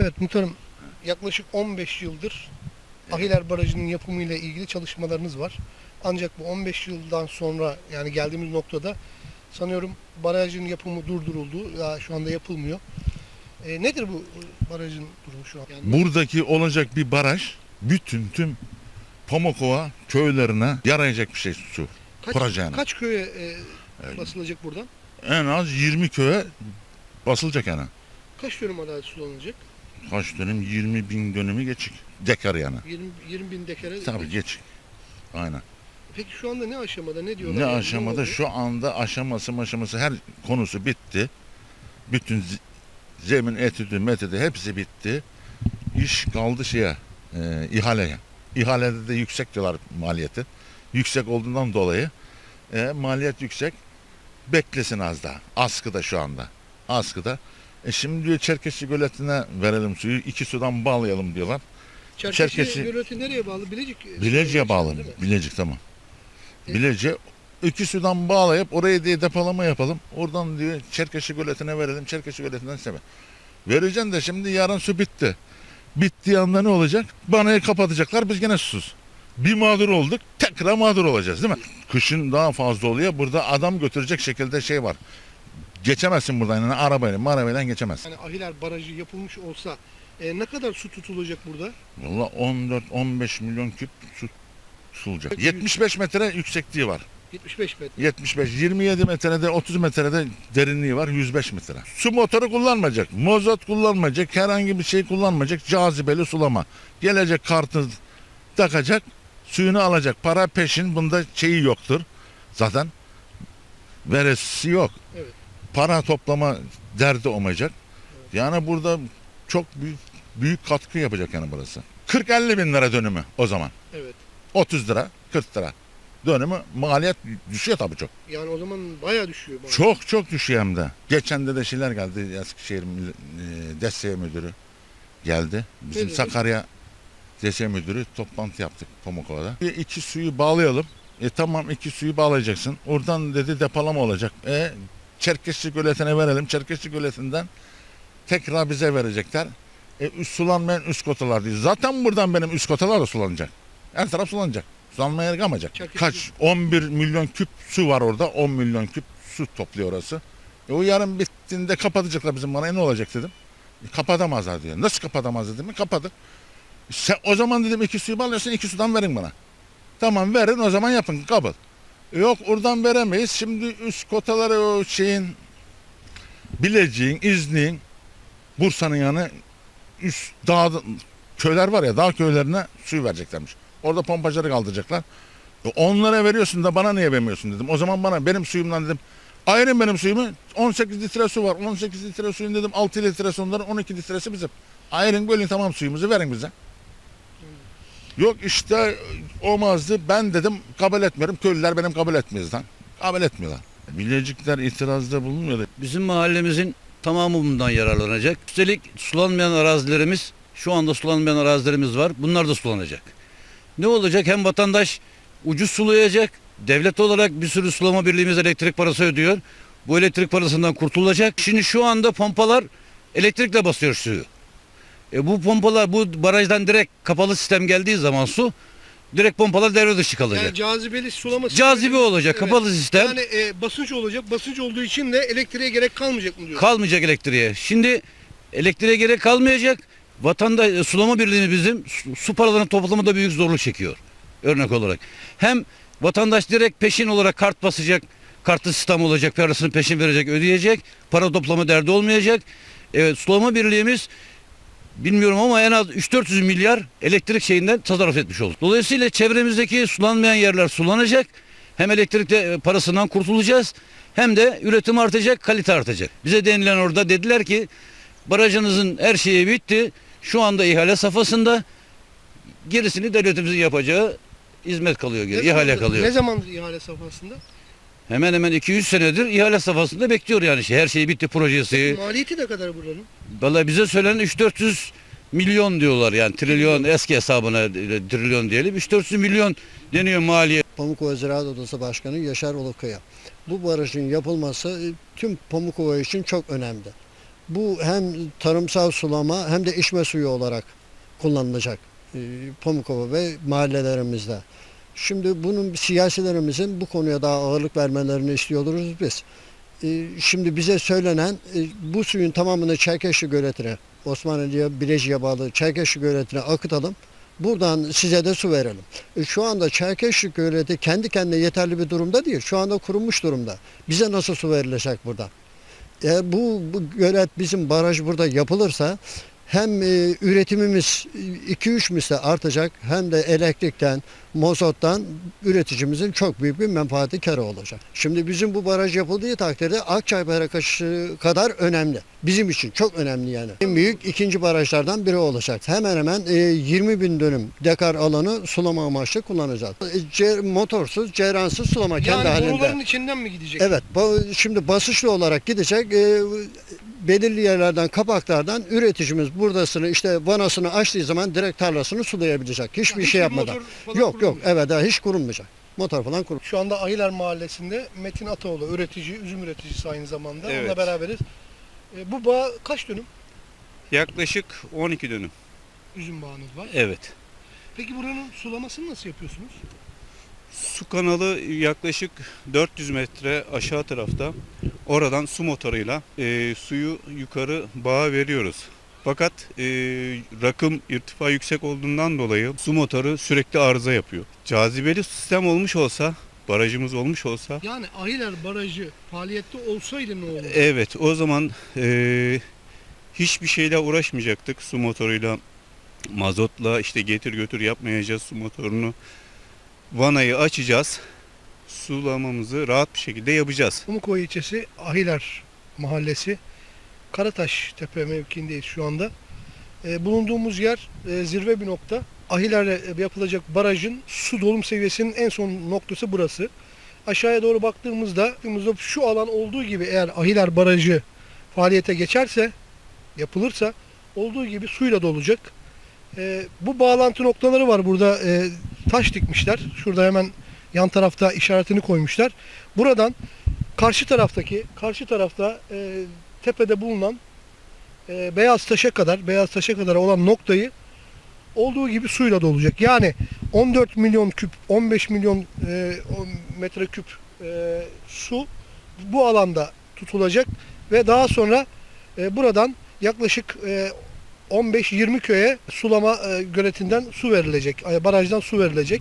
Evet muhtarım yaklaşık 15 yıldır Ahiler Barajı'nın yapımıyla ilgili çalışmalarınız var. Ancak bu 15 yıldan sonra yani geldiğimiz noktada sanıyorum barajın yapımı durduruldu. Ya şu anda yapılmıyor. E, nedir bu barajın durumu şu an? Yani Buradaki olacak bir baraj bütün tüm Pamukova köylerine yarayacak bir şey su. kaç, yani. kaç köye e, basılacak buradan? En az 20 köye basılacak yani. Kaç dönüm arazi sulanacak? Kaç dönüm? 20 bin dönümü geçik. Dekar yani. 20, 20 bin dekare. Tabii geçik. Aynen. Peki şu anda ne aşamada ne diyorlar? Ne Yani aşamada? oldu? Şu anda aşaması aşaması her konusu bitti. Bütün z- zemin etüdü metüdü hepsi bitti. İş kaldı şeye, e, ihaleye. İhalede de yüksek diyorlar maliyeti. Yüksek olduğundan dolayı e, maliyet yüksek. Beklesin az daha. Askıda şu anda. Askıda. E şimdi diyor Çerkeşi Göleti'ne verelim suyu. iki sudan bağlayalım diyorlar. Çerkeşi, Çerkeşi- Göleti nereye bağlı? Bilecik. Bilecik'e bağlı. değil mi? Bilecik tamam. E- Bilecik. İki sudan bağlayıp oraya diye depolama yapalım. Oradan diyor Çerkeşi Göleti'ne verelim. Çerkeşi Göleti'nden sebe. Vereceksin de şimdi yarın su bitti. Bittiği anda ne olacak? Banayı kapatacaklar biz gene susuz. Bir mağdur olduk tekrar mağdur olacağız değil mi? Kışın daha fazla oluyor. Burada adam götürecek şekilde şey var. Geçemezsin buradan yani arabayla arabayla geçemezsin. Yani Ahiler Barajı yapılmış olsa e, ne kadar su tutulacak burada? Valla 14-15 milyon küp su tutulacak. Peki- 75 metre yüksekliği var. 75 metre. 75, 27 metrede 30 metrede derinliği var 105 metre. Su motoru kullanmayacak, mozot kullanmayacak, herhangi bir şey kullanmayacak, cazibeli sulama. Gelecek kartı takacak, suyunu alacak. Para peşin bunda şeyi yoktur. Zaten veresi yok. Evet. Para toplama derdi olmayacak. Yani burada çok büyük, büyük katkı yapacak yani burası. 40-50 bin lira dönümü o zaman. Evet. 30 lira, 40 lira. Dönümü maliyet düşüyor tabii çok. Yani o zaman bayağı düşüyor. baraj. Çok çok düşüyor hem de. Geçen de de şeyler geldi. Eskişehir e, DSE müdürü geldi. Bizim dedi? Sakarya DSE müdürü toplantı yaptık Pamukova'da. Bir iki suyu bağlayalım. E tamam iki suyu bağlayacaksın. Oradan dedi depolama olacak. E Çerkeşli Göleti'ne verelim. Çerkeşli Göleti'nden tekrar bize verecekler. E üst sulanmayan üst kotalar değil. Zaten buradan benim üst kotalar da sulanacak. Her taraf sulanacak. Sulanmaya. Çerkeşli- Kaç? 11 milyon küp su var orada. 10 milyon küp su topluyor orası. E o yarın bittiğinde kapatacaklar bizim bana. E ne olacak dedim. E kapatamazlar diyor. Nasıl kapatamaz dedim. E kapadı. Sen, o zaman dedim iki suyu bağlıyorsun iki sudan verin bana. Tamam verin o zaman yapın kabul. Yok oradan veremeyiz. Şimdi üst kotaları o şeyin Bilecik'in, İznik'in, Bursa'nın yanı üst dağ köyler var ya dağ köylerine suyu vereceklermiş. Orada pompacıları kaldıracaklar. E onlara veriyorsun da bana niye vermiyorsun dedim. O zaman bana benim suyumdan dedim ayırın benim suyumu 18 litre su var. 18 litre suyun dedim 6 litresi onların 12 litresi bizim. Ayırın bölün tamam suyumuzu verin bize. Yok işte olmazdı. Ben dedim kabul etmiyorum. Köylüler benim kabul etmiyoruz lan. Kabul etmiyorlar. Bilecikler itirazda bulunuyor. Bizim mahallemizin tamamı bundan yararlanacak. Üstelik sulanmayan arazilerimiz, şu anda sulanmayan arazilerimiz var. Bunlar da sulanacak. Ne olacak? Hem vatandaş ucuz sulayacak. Devlet olarak bir sürü sulama birliğimiz elektrik parası ödüyor. Bu elektrik parasından kurtulacak. Şimdi şu anda pompalar elektrikle basıyor suyu. E bu pompalar bu barajdan direkt kapalı sistem geldiği zaman su direkt pompalar devre dışı kalacak. Yani cazibeli sulama Cazibe sistemi- olacak, Evet. kapalı sistem. Yani e, basınç olacak. Basınç olduğu için de elektriğe gerek kalmayacak mı diyor? Kalmayacak elektriğe. Şimdi elektriğe gerek kalmayacak. Vatandaş e, sulama birliği bizim su, su paralarının toplamında büyük zorluk çekiyor. Örnek olarak. Hem vatandaş direkt peşin olarak kart basacak. Kartlı sistem olacak. Parasını peşin verecek, ödeyecek. Para toplama derdi olmayacak. Evet, sulama birliğimiz bilmiyorum ama en az 3-400 milyar elektrik şeyinden tasarruf etmiş olduk. Dolayısıyla çevremizdeki sulanmayan yerler sulanacak. Hem elektrik de, e, parasından kurtulacağız hem de üretim artacak, kalite artacak. Bize denilen orada dediler ki barajınızın her şeyi bitti. Şu anda ihale safhasında gerisini devletimizin yapacağı hizmet kalıyor geri, Ne ihale zamandır- kalıyor. Ne zaman ihale safhasında? Hemen hemen 200 senedir ihale safhasında bekliyor yani şey. Her şey bitti projesi. Maliyeti ne kadar buranın? Vallahi bize söylenen 3-400 milyon diyorlar yani trilyon eski hesabına e, trilyon diyelim 3-400 milyon deniyor maliyet. Pamukova Ziraat Odası Başkanı Yaşar Ulukaya. Bu barajın yapılması e, tüm Pamukova için çok önemli. Bu hem tarımsal sulama hem de içme suyu olarak kullanılacak e, Pamukova ve mahallelerimizde. Şimdi bunun siyasilerimizin bu konuya daha ağırlık vermelerini istiyoruz biz. E, Şimdi bize söylenen e, bu suyun tamamını Çerkeşli göletine, Osmanlı'ya, Bilecik'e bağlı Çerkeşli göletine akıtalım. Buradan size de su verelim. E, Şu anda Çerkeşli göleti kendi kendine yeterli bir durumda değil. Şu anda kurumuş durumda. Bize nasıl su verilecek buradan? Eğer bu, bu gölet bizim baraj burada yapılırsa hem e, üretimimiz 2-3 misli artacak hem de elektrikten, mozottan üreticimizin çok büyük bir menfaati karı olacak. Şimdi bizim bu baraj yapıldığı takdirde Akçay Barajı kadar önemli. Bizim için çok önemli yani. En büyük ikinci barajlardan biri olacak. Hemen hemen e, 20 bin dönüm dekar alanı sulama amaçlı kullanacağız. E, ce- motorsuz, ceyransız sulama kendi Yani halinde. boruların içinden mi gidecek? Evet, şimdi basınçlı olarak gidecek. E, belirli yerlerden, kapaklardan üreticimiz buradasını işte vanasını açtığı zaman direkt tarlasını sulayabilecek. Hiçbir Yani şey yapmadan. Yok yok, evet ha, hiç kurulmayacak. Motor falan kurulmayacak. Şu anda Ahiler Mahallesi'nde Metin Ataoğlu üretici, üzüm üreticisi aynı zamanda. Onunla Evet. beraberiz. E, bu bağ kaç dönüm Yaklaşık 12 dönüm. üzüm bağınız var? Evet. Peki buranın sulamasını nasıl yapıyorsunuz? Su kanalı yaklaşık 400 metre aşağı tarafta. Oradan su motoruyla e, suyu yukarı bağa veriyoruz. Fakat e, rakım irtifa yüksek olduğundan dolayı su motoru sürekli arıza yapıyor. Cazibeli sistem olmuş olsa, barajımız olmuş olsa Yani Ahiler Barajı faaliyette olsaydı ne olurdu? Evet o zaman e, hiçbir şeyle uğraşmayacaktık su motoruyla mazotla işte getir götür yapmayacağız su motorunu vanayı açacağız sulamamızı rahat bir şekilde yapacağız. Pamukova ilçesi Ahiler Mahallesi Karataş Tepe mevkiindeyiz şu anda. E, bulunduğumuz yer e, zirve bir nokta. Ahiler'e yapılacak barajın su dolum seviyesinin en son noktası burası. Aşağıya doğru baktığımızda şu alan olduğu gibi eğer Ahiler Barajı faaliyete geçerse, yapılırsa olduğu gibi suyla dolacak. E, bu bağlantı noktaları var burada. E, taş dikmişler. Şurada hemen yan tarafta işaretini koymuşlar. Buradan karşı taraftaki, karşı tarafta e, tepede bulunan e, beyaz taşa kadar, beyaz taşa kadar olan noktayı olduğu gibi suyla dolacak. Yani 14 milyon küp, 15 milyon e, o metreküp e, su bu alanda tutulacak ve daha sonra e, buradan yaklaşık e, 15-20 köye sulama e, göletinden su verilecek, e, barajdan su verilecek.